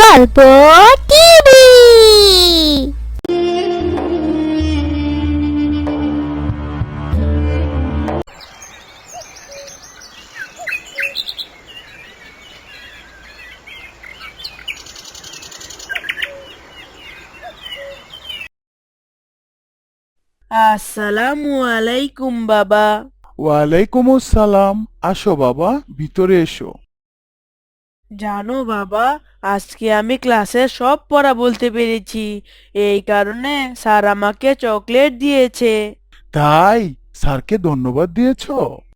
গল্প টিভি। আসসালামু আলাইকুম বাবা। ওয়ালাইকুম আসসালাম। আসো বাবা ভিতরে এসো। জানো বাবা আজকে আমি ক্লাসের সব পড়া বলতে পেরেছি। এই কারণে স্যার আমাকে চকলেট দিয়েছে। তাই? স্যারকে ধন্যবাদ দিয়েছ?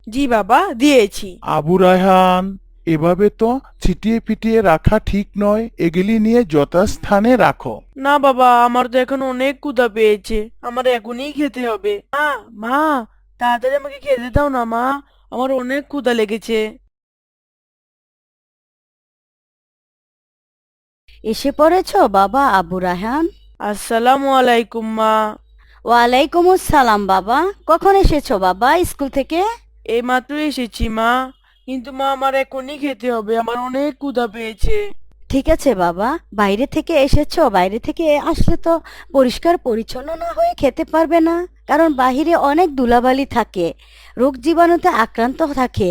জি বাবা দিয়েছি। আবু রায়হান এভাবে তো ছিটিয়ে পিটিয়ে রাখা ঠিক নয় এগুলি নিয়ে যথাস্থানে রাখো। না বাবা আমার তো এখন অনেক ক্ষুধা পেয়েছে। আমার এখনই খেতে হবে। মা মা তাড়াতাড়ি আমাকে খেতে দাও না মা। আমার অনেক ক্ষুধা লেগেছে। এসে পড়েছো বাবা আবু রায়হান? আসসালামু আলাইকুম মা। ওয়ালাইকুম আসসালাম বাবা। কখন এসেছ বাবা স্কুল থেকে? এই মাত্র এসেছি মা। কিন্তু মা আমার এখনই খেতে হবে। আমার অনেক ক্ষুধা পেয়েছে। ঠিক আছে বাবা। বাইরে থেকে এসেছ বাইরে থেকে আসলে তো পরিষ্কার পরিচ্ছন্ন না হয়ে খেতে পারবে না। কারণ বাহিরে অনেক ধুলাবালি থাকে রোগ জীবাণুতে আক্রান্ত থাকে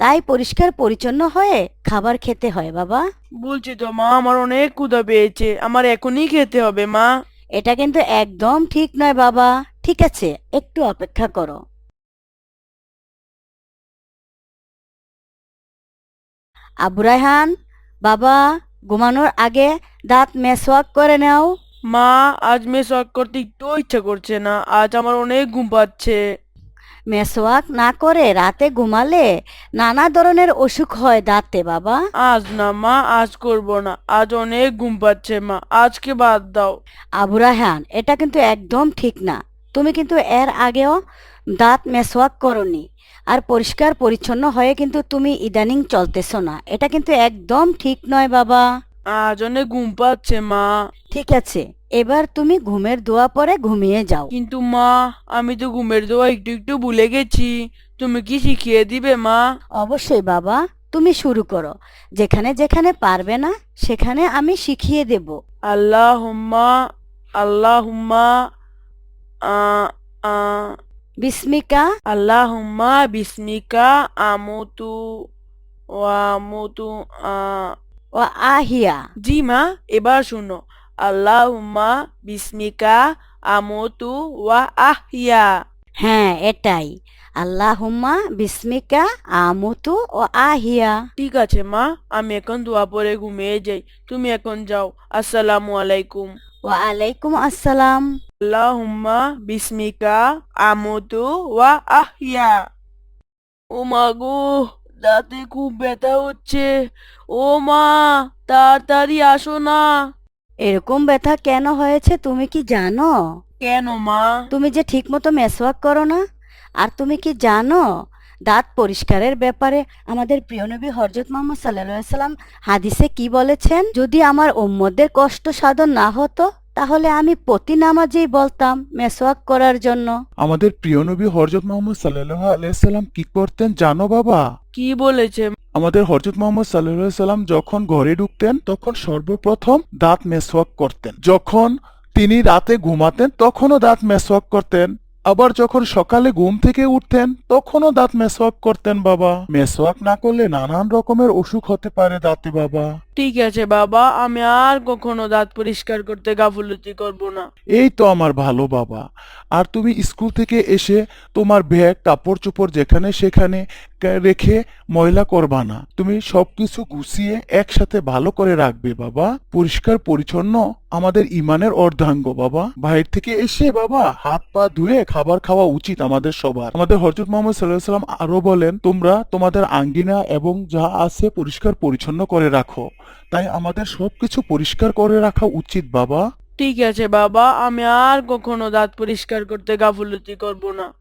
তাই পরিষ্কার পরিচ্ছন্ন হয়ে খাবার খেতে হয় বাবা। বলছি তো মা আমার অনেক ক্ষুধা পেয়েছে আমার এখনই খেতে হবে মা। এটা কিন্তু একদম ঠিক নয় বাবা। ঠিক আছে একটু অপেক্ষা করো। আবু রায়হান বাবা ঘুমানোর আগে দাঁত মেসওয়াক করে নাও। মা আজ মেসওয়াক করতে একটু ইচ্ছা করছে না। আজ আমার অনেক ঘুম পাচ্ছে। মেসওয়াক না করে রাতে ঘুমালে নানা ধরনের অসুখ হয় দাঁতে বাবা। আজ না মা আজ করব না। আজ অনেক ঘুম পাচ্ছে মা। আজকে বাদ দাও। আবু রায়হান এটা কিন্তু একদম ঠিক না। তুমি কিন্তু এর আগেও দাঁত মেসওয়াক করনি। আর পরিষ্কার পরিচ্ছন্ন হয়ে কিন্তু তুমি ইদানিং চলতেছো না। এটা কিন্তু একদম ঠিক নয় বাবা। আজ অনেক ঘুম পাচ্ছে মা। ঠিক আছে। এবার তুমি ঘুমের দোয়া পরে ঘুমিয়ে যাও। কিন্তু মা আমি তো ঘুমের দোয়া একটু একটু ভুলে গেছি। তুমি কি শিখিয়ে দিবে মা? অবশ্যই বাবা তুমি শুরু করো। যেখানে যেখানে পারবে না সেখানে আমি শিখিয়ে দেব। আল্লাহ হুম্মা আল্লাহ হুম্মা বিস্মিকা। আল্লাহ হুম্মা বিস্মিকা আমুতু ওয়ামুতু আ। ও আহিয়া। জি মা এবার শুনো। আল্লাহুম্মা বিসমিকা আমুতু ওয়া আহিয়া হ্যাঁ এটাই। আল্লাহুম্মা বিস্মিকা আমুতু ও আহিয়া। ঠিক আছে মা আমি এখন দোয়া পরে ঘুমিয়ে যাই। তুমি এখন যাও। আসসালামু আলাইকুম। ওয়া আলাইকুম আসসালাম। আল্লাহুম্মা বিসমিকা আমুতু ওয়া আহিয়া। ও মা গো দাঁতে খুব ব্যথা হচ্ছে। ও মা তাড়াতাড়ি আসো না। এরকম ব্যথা কেন হয়েছে তুমি কি জানো? কেন মা? তুমি যে ঠিকমতো মেসওয়াক করো না? আর তুমি কি জানো? দাঁত পরিষ্কারের ব্যাপারে আমাদের প্রিয় নবী হরজত মোহাম্মদ সাল্লাম হাদিসে কি বলেছেন? যদি আমার উম্মদের কষ্ট সাধন না হতো তাহলে আমি প্রতি নামাজেই বলতাম মেসওয়াক করার জন্য। আমাদের প্রিয় নবী হরজত মোহাম্মদ সাল্লাহ আলাইসাল্লাম কি করতেন জানো বাবা? কি বলেছে? আমাদের হরজত মোহাম্মদ সাল্লাহ সাল্লাম যখন ঘরে ঢুকতেন, তখন সর্বপ্রথম দাঁত মেসওয়াক করতেন। যখন তিনি রাতে ঘুমাতেন, তখনও দাঁত মেসওয়াক করতেন। আবার যখন সকালে ঘুম থেকে উঠতেন, তখনও দাঁত মেসওয়াক করতেন, বাবা। মেসওয়াক না করলে নানান রকমের অসুখ হতে পারে দাঁতে, বাবা। ঠিক আছে, বাবা। আমি আর কখনো দাঁত পরিষ্কার করতে গাফুলতি করব না। এই তো আমার ভালো, বাবা। আর তুমি স্কুল থেকে এসে তোমার ব্যাগ, কাপড় চোপড় যেখানে সেখানে রেখে ময়লা করবা না। তুমি সবকিছু গুছিয়ে একসাথে ভালো করে রাখবে, বাবা। পরিষ্কার, পরিচ্ছন্ন আমাদের ইমানের অর্ধাঙ্গ, বাবা। বাইরে থেকে এসে, বাবা, হাত পা ধুয়ে খাবার খাওয়া উচিত আমাদের সবার। আমাদের হজরত মোহাম্মদ সাল্লাহ সাল্লাম আরও বলেন, তোমরা তোমাদের আঙ্গিনা এবং যা আছে পরিষ্কার, পরিচ্ছন্ন করে রাখো। তাই আমাদের সবকিছু পরিষ্কার করে রাখা উচিত, বাবা। ঠিক আছে, বাবা। আমি আর কখনো দাঁত পরিষ্কার করতে গাফলতি করব না।